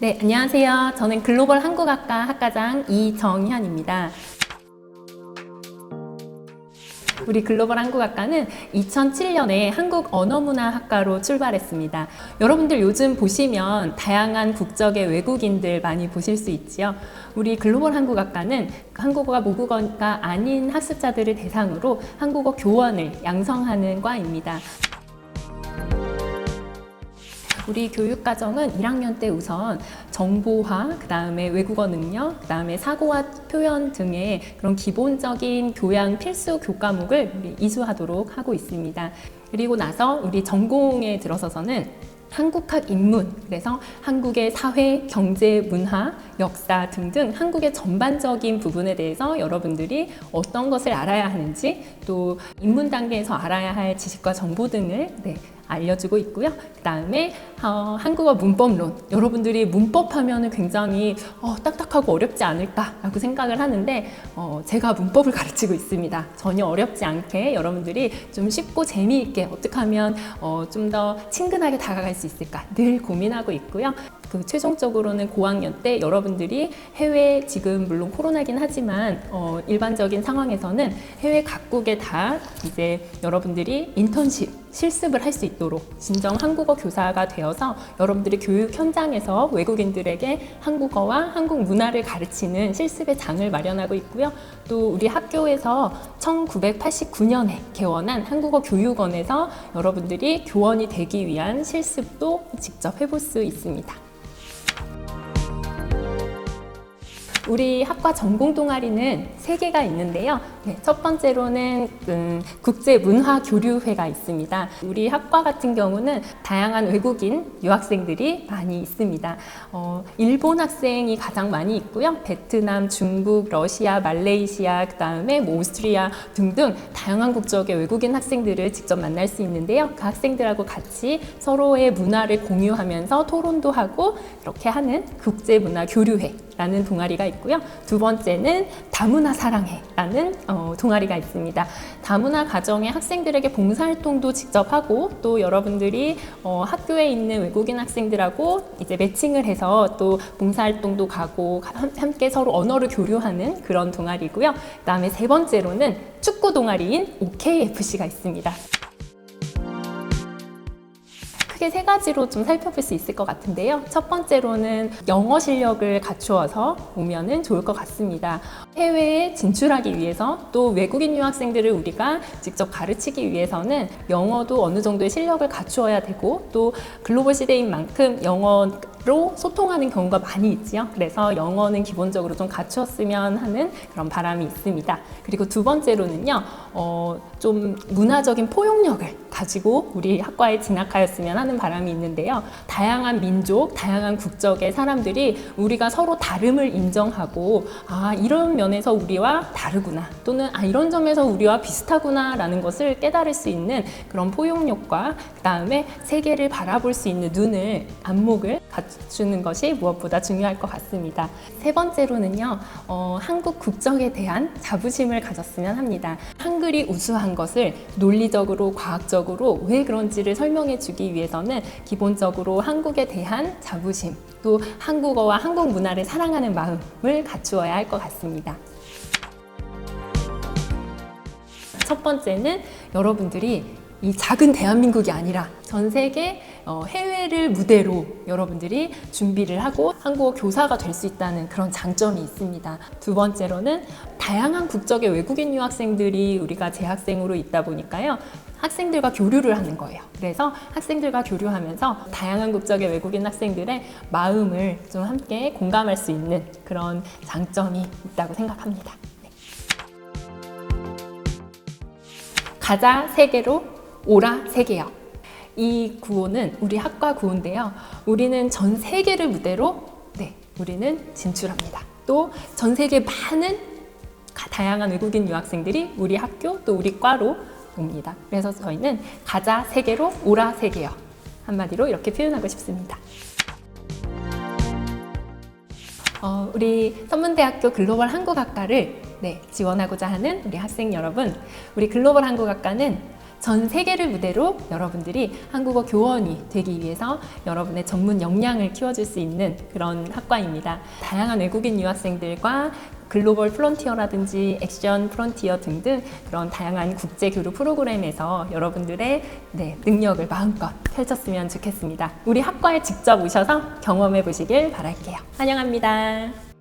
네, 안녕하세요. 저는 글로벌 한국학과 학과장 이정현입니다. 우리 글로벌 한국학과는 2007년에 한국 언어문화학과로 출발했습니다. 여러분들 요즘 보시면 다양한 국적의 외국인들 많이 보실 수 있지요. 우리 글로벌 한국학과는 한국어가 모국어가 아닌 학습자들을 대상으로 한국어 교원을 양성하는 과입니다. 우리 교육과정은 1학년 때 우선 정보화, 그 다음에 외국어 능력, 그 다음에 사고와 표현 등의 그런 기본적인 교양 필수 교과목을 이수하도록 하고 있습니다. 그리고 나서 우리 전공에 들어서서는 한국학 인문, 그래서 한국의 사회, 경제, 문화, 역사 등등 한국의 전반적인 부분에 대해서 여러분들이 어떤 것을 알아야 하는지 또 인문 단계에서 알아야 할 지식과 정보 등을 네, 알려주고 있고요. 그 다음에 어, 한국어 문법론. 여러분들이 문법 하면은 굉장히 어, 딱딱하고 어렵지 않을까라고 생각을 하는데 어, 제가 문법을 가르치고 있습니다. 전혀 어렵지 않게 여러분들이 좀 쉽고 재미있게 어떻게 하면 어, 좀 더 친근하게 다가갈 수 있을까 늘 고민하고 있고요. 그 최종적으로는 고학년 때 여러분들이 해외 지금 물론 코로나긴 하지만 어, 일반적인 상황에서는 해외 각국에 다 이제 여러분들이 인턴십 실습을 할 수 있도록 진정 한국어 교사가 되어서 여러분들이 교육 현장에서 외국인들에게 한국어와 한국 문화를 가르치는 실습의 장을 마련하고 있고요. 또 우리 학교에서 1989년에 개원한 한국어 교육원에서 여러분들이 교원이 되기 위한 실습도 직접 해볼 수 있습니다. 우리 학과 전공 동아리는 세 개가 있는데요. 네, 첫 번째로는 음, 국제 문화 교류회가 있습니다. 우리 학과 같은 경우는 다양한 외국인 유학생들이 많이 있습니다. 어, 일본 학생이 가장 많이 있고요. 베트남, 중국, 러시아, 말레이시아, 그 다음에 뭐 오스트리아 등등 다양한 국적의 외국인 학생들을 직접 만날 수 있는데요. 그 학생들하고 같이 서로의 문화를 공유하면서 토론도 하고 이렇게 하는 국제 문화 교류회. 라는 동아리가 있고요. 두 번째는 다문화 사랑해 라는 어, 동아리가 있습니다. 다문화 가정의 학생들에게 봉사활동도 직접 하고 또 여러분들이 어, 학교에 있는 외국인 학생들하고 이제 매칭을 해서 또 봉사활동도 가고 함- 함께 서로 언어를 교류하는 그런 동아리고요. 그 다음에 세 번째로는 축구 동아리인 OKFC가 있습니다. 크게 세 가지로 좀 살펴볼 수 있을 것 같은데요. 첫 번째로는 영어 실력을 갖추어서 오면은 좋을 것 같습니다. 해외에 진출하기 위해서 또 외국인 유학생들을 우리가 직접 가르치기 위해서는 영어도 어느 정도의 실력을 갖추어야 되고 또 글로벌 시대인 만큼 영어 로 소통하는 경우가 많이 있지요. 그래서 영어는 기본적으로 좀 갖추었으면 하는 그런 바람이 있습니다. 그리고 두 번째로는요, 어, 좀 문화적인 포용력을 가지고 우리 학과에 진학하였으면 하는 바람이 있는데요. 다양한 민족, 다양한 국적의 사람들이 우리가 서로 다름을 인정하고 아 이런 면에서 우리와 다르구나 또는 아 이런 점에서 우리와 비슷하구나 라는 것을 깨달을 수 있는 그런 포용력과 그 다음에 세계를 바라볼 수 있는 눈을 안목을 갖추 는 것이 무엇보다 중요할 것 같습니다. 세 번째로는요, 어, 한국 국적에 대한 자부심을 가졌으면 합니다. 한글이 우수한 것을 논리적으로, 과학적으로 왜 그런지를 설명해 주기 위해서는 기본적으로 한국에 대한 자부심, 또 한국어와 한국 문화를 사랑하는 마음을 갖추어야 할 것 같습니다. 첫 번째는 여러분들이 이 작은 대한민국이 아니라 전 세계 어, 해외를 무대로 여러분들이 준비를 하고 한국어 교사가 될 수 있다는 그런 장점이 있습니다. 두 번째로는 다양한 국적의 외국인 유학생들이 우리가 재학생으로 있다 보니까요. 학생들과 교류를 하는 거예요. 그래서 학생들과 교류하면서 다양한 국적의 외국인 학생들의 마음을 좀 함께 공감할 수 있는 그런 장점이 있다고 생각합니다. 네. 가자 세계로 오라 세계여. 이 구호는 우리 학과 구호인데요. 우리는 전 세계를 무대로 네, 우리는 진출합니다. 또 전 세계 많은 가- 다양한 외국인 유학생들이 우리 학교 또 우리 과로 옵니다. 그래서 저희는 가자 세계로 오라 세계여. 한마디로 이렇게 표현하고 싶습니다. 어, 우리 선문대학교 글로벌 한국학과를 네, 지원하고자 하는 우리 학생 여러분, 우리 글로벌 한국학과는 전 세계를 무대로 여러분들이 한국어 교원이 되기 위해서 여러분의 전문 역량을 키워줄 수 있는 그런 학과입니다. 다양한 외국인 유학생들과 글로벌 프론티어라든지 액션 프론티어 등등 그런 다양한 국제 교류 프로그램에서 여러분들의 네, 능력을 마음껏 펼쳤으면 좋겠습니다. 우리 학과에 직접 오셔서 경험해 보시길 바랄게요. 환영합니다.